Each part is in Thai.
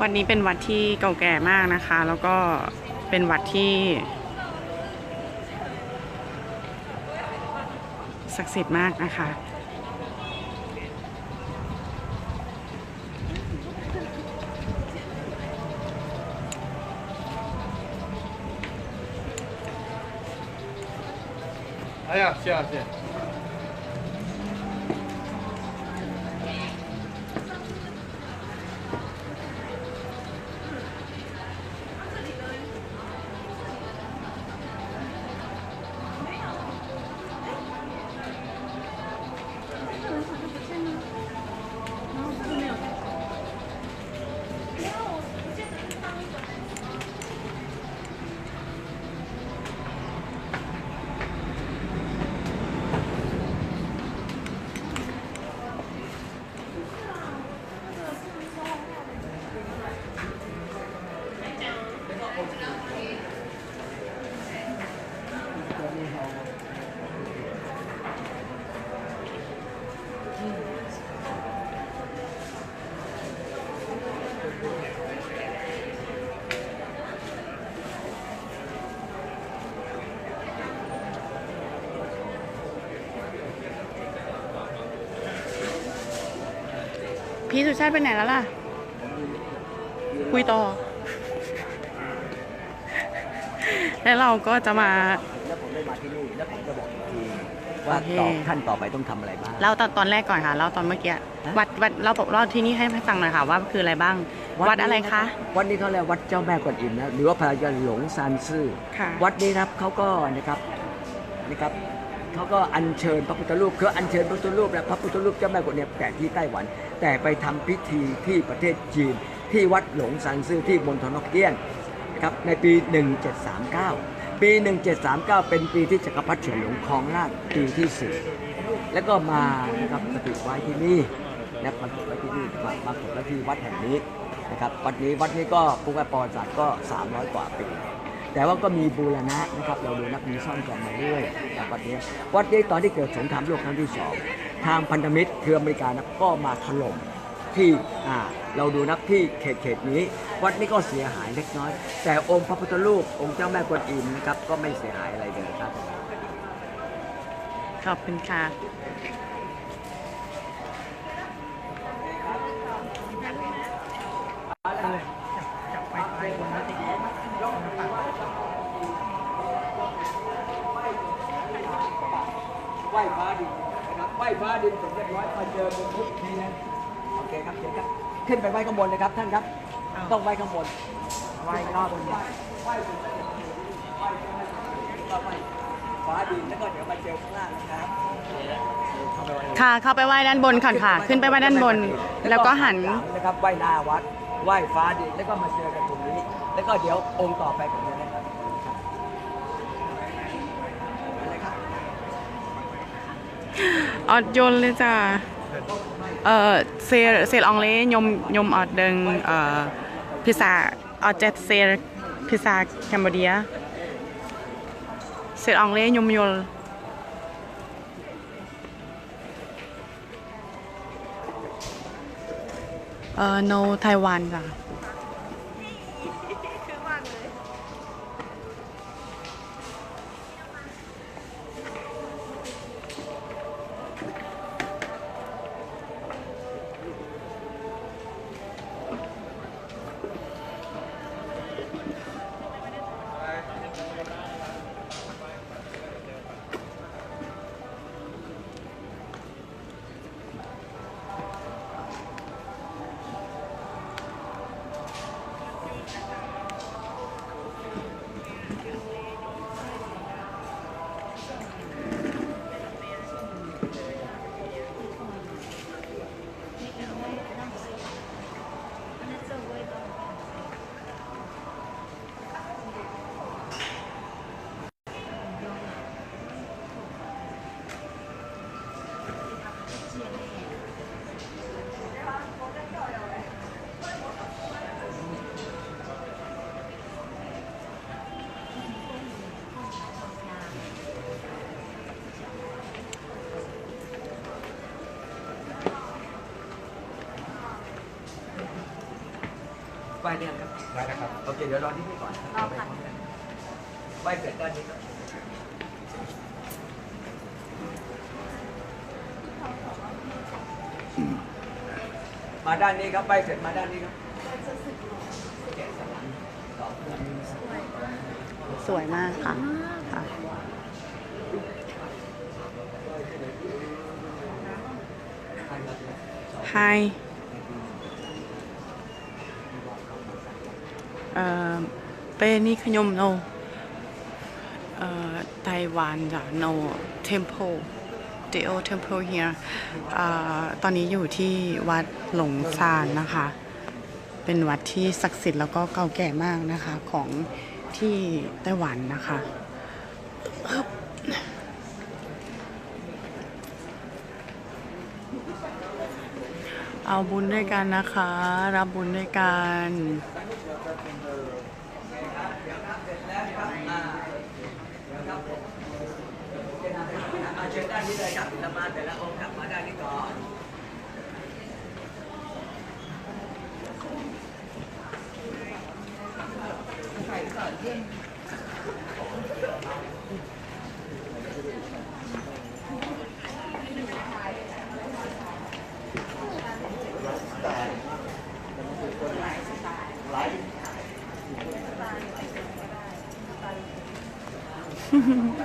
วัดนี้เป็นวัดที่เก่าแก่มากนะคะ แล้วก็เป็นวัดที่ศักดิ์สิทธิ์มากนะคะ 哎呀，谢啊谢。 พี่ สุชาติไปไหนแล้วล่ะ คุยต่อ แล้วเราก็จะมา แล้วผมได้มาที่นี่แล้วผมจะบอกอีกทีว่าโอเคต่อขั้นต่อไปต้องทำอะไรบ้าง เล่าตอนตอนแรกก่อนค่ะเล่าตอนเมื่อกี้ฮะวัดวัดเราบอกเล่าที่นี่ให้ให้ฟังหน่อยค่ะว่าคืออะไรบ้าง วัดอะไรคะ วัดนี้เขาเรียกวัดเจ้าแม่กวนอิมนะหรือว่าพระยาหลงซานซื่อค่ะวัดนี้นะครับเขาก็นะครับนะครับ เขาก็อัญเชิญพระพุทธรูปคืออัญเชิญพระพุทธรูปและพระพุทธรูปเจ้าแม่กวนอิมแต่ที่ไต้หวัน แต่ไปทำพิธีที่ประเทศจีน ที่วัดหลงซานซื่อที่มณฑลฮกเกี้ยนนะครับในปี 1739 ปี 1739 เป็นปีที่จักรพรรดิเฉินหลงครองราชย์ปีที่สี่แล้วก็มานะครับสถิตไว้ที่นี่นะมาสถิตไว้ที่นี่มามาสถิตไว้ที่วัดแห่งนี้นะครับวัดนี้วัดนี้ก็ปรุงประวัติศาสตร์ก็ 300 กว่าปี แต่ว่าก็มีบูรณะนะครับเราดูนักมีซ่อมแซมมาเรื่อยจากวัดนี้วัดนี้ตอนที่เกิดสงครามโลกครั้งที่สองทางพันธมิตรคืออเมริกานะก็มาถล่มที่เราดูนักที่เขตเขตนี้ วัดนี้ก็เสียหายเล็กน้อย แต่องค์พระพุทธรูปองค์เจ้าแม่กวนอิมนะครับก็ไม่เสียหายอะไรเลยครับขอบคุณค่ะ ไหว้ฟ้าดินนะครับไหว้ฟ้าดินเสร็จเรียบร้อยมาเจอบนทุกทีนะโอเคครับเชิญครับ ขึ้นไปไหว้ข้างบนเลยครับท่านครับ ต้องไหว้ข้างบนไหว้ข้างบนไหว้ไหว้บนไหว้ไหว้ฟ้าดินแล้วก็เดี๋ยวมาเจอข้างล่างนะครับค่ะเข้าไปไหว้ด้านบนก่อนค่ะ ขึ้นไปไหว้ด้านบน แล้วก็หันนะครับไหว้หน้าวัดไหว้ฟ้าดินแล้วก็มาเจอกันตรงนี้ แล้วก็เดี๋ยวองค์ต่อไปผมจะได้ครับอะไรครับ ออดยนเลยจ้ะเอ่อเซลเซลองเล่ยมยมออดเดิงเอ่อพิซซาออดเจตเซลพิซซาแคมโบเดียเซลองเล่ยมยลเอ่อ no ไต้หวันจ้ะ เนี่ยครับได้นะครับ โอเค เดี๋ยวรอที่นี่ก่อนรอค่ะไปเสร็จด้านนี้ครับมาด้านนี้ครับไปเสร็จมาด้านนี้ครับแกะสลักสองคนสวยมากค่ะค่ะ Hi เอ่อ เป็นนี่ขยม no เอ่อไต้หวันจ้ะ no temple Deo temple here เอ่อตอนนี้อยู่ที่วัดหลงซานนะคะ เป็นวัดที่ศักดิ์สิทธิ์แล้วก็เก่าแก่มากนะคะของที่ไต้หวันนะคะ เอาบุญด้วยกันนะคะ รับบุญด้วยกัน เชิญด้านนี้เลยครับเรามาแต่ละองค์ครับมาด้านนี้ก่อน Mm-hmm.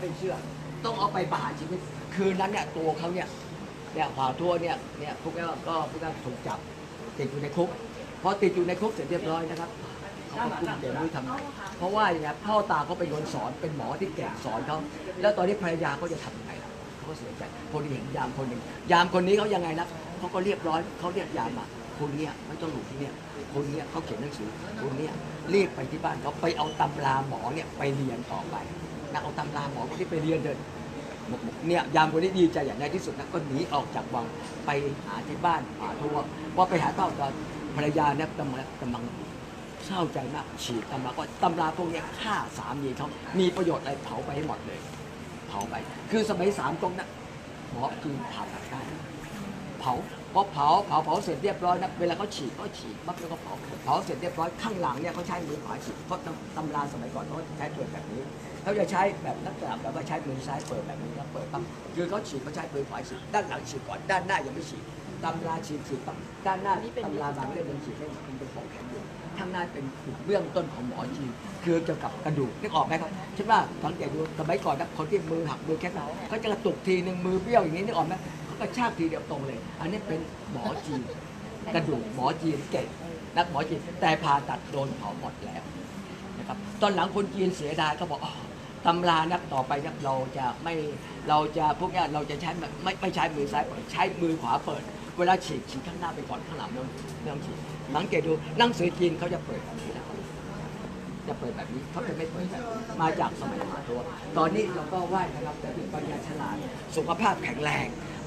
ไม่เชื่อ ต้องเอาไปประหารชีวิต คืนนั้นเนี่ยตัวเขาเนี่ยเนี่ยผ่าทั่วเนี่ยเนี่ยพวกนี้ก็พวกนั้นถูกจับติดอยู่ในคุกพอติดอยู่ในคุกเสร็จเรียบร้อยนะครับเขาก็คุมเดี๋ยวไม่ทำเพราะว่าอย่างเงี้ยพ่อตาเขาเป็นคนสอนเป็นหมอที่แก่สอนเขาแล้วตอนนี้ภรรยาเขาจะทำยังไงล่ะเขาก็เสียใจพอดีเห็นยามคนหนึ่งยามคนนี้เขายังไงนะเขาก็เรียบร้อยเขาเรียกยามมาคนเนี้ยไม่ต้องอยู่ที่เนี่ยคนเนี้ยเขาเขียนหนังสือคนเนี้ยรีบไปที่บ้านเขาไปเอาตำราหมอเนี่ยไปเรียนต่อไป นะเอาตำราหมอคนที่ไปเรียนเดินบอกบอกเนี่ยยามคนนี้ดีใจอย่างในที่สุดนะก็หนีออกจากวังไปหาที่บ้านหาทั่วว่าไปหาเท่าตอนภรรยาเนี่ยกำลังกำลังเศร้าใจมากฉีดตำราก็ตำราพวกเนี้ยฆ่าสามีเขามีประโยชน์อะไรเผาไปให้หมดเลย เผาไป คือสมัยสามก๊กนะหมอจีนผ่าตัดได้เผา พอเผาเผาเผาเสร็จเรียบร้อยนะเวลาเขาฉีดก็ฉีดปั๊บแล้วก็เผาเผาเสร็จเรียบร้อยข้างหลังเนี่ยเขาใช้มือขวาฉีดเพราะตำตำราสมัยก่อนเขาใช้เปิดแบบนี้เขาจะใช้แบบลักษณะแบบว่าใช้มือซ้ายเปิดแบบนี้แล้วเปิดปั๊บคือเขาฉีดเขาใช้มือขวาฉีดด้านหลังฉีดก่อนด้านหน้ายังไม่ฉีดตำราฉีดฉีดปั๊บด้านหน้าตำราบางเล่มมันฉีดไม่หมดมันเป็นของแข็งอยู่ข้างหน้าเป็นจุดเบื้องต้นของหมอจีนคือเกี่ยวกับกระดูกนึกออกไหมครับคิดว่าสังเกตดูสมัยก่อนนะคนที่มือหักมือแค่นั้นเขาจะกระตุกทีหนึ่งมือเบี้ยวอย่างนี้นึกออกไหมเขา กระชากทีเดียวตรงเลย อันนี้เป็นหมอจีนกระดูกหมอจีนเก่งนักหมอจีนแต่ผ่าตัดโดนเผาหมดแล้วนะครับตอนหลังคนจีนเสียดายก็บอกอ๋อตำรานับต่อไปนะเราจะไม่เราจะพวกเนี้ยเราจะใช้แบบไม่ไม่ใช้มือซ้ายเปิดใช้มือขวาเปิด เวลาฉีกฉีกข้างหน้าไปก่อนข้างหลังไม่ต้องไม่ต้องฉีกสังเกตดูหนังสือจีนเขาจะเปิดแบบนี้นะครับจะเปิดแบบนี้เขาจะไม่เปิดแบบนี้มาจากสมัยมหาตัว ตอนนี้เราก็ไหว้นะครับแต่เป็นปัญญาฉลาดสุขภาพแข็งแรง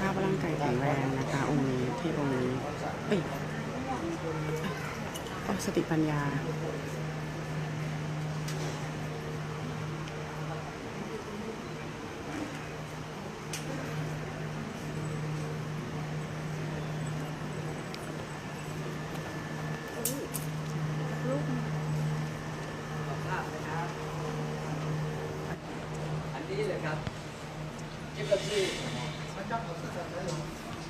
ภาพร่างกายแข็งแรงนะคะ องค์นี้เทพองค์นี้เอ้ยอ๋อสติปัญญา อันนี้เลยครับนี่ก็คือ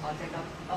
อ๋อใช่ครับอ๋อ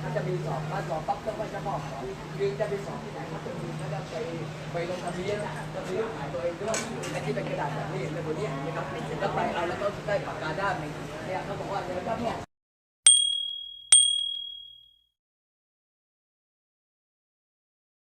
เขาจะมีสอบมาสอบปั๊บแล้วก็จะมอบสอบยืนจะไปสอบที่ไหนเขาจะมีเขาจะไปไปลงทะเบียนนะจะมีรูปถ่ายตัวเองด้วยไอ้ที่เป็นกระดาษแบบนี้เป็นบนนี้นะครับแล้วไปเอาแล้วก็ได้ปากกาด้ามหนึ่งเนี่ยเขาบอกว่าเดี๋ยวก็เนี่ย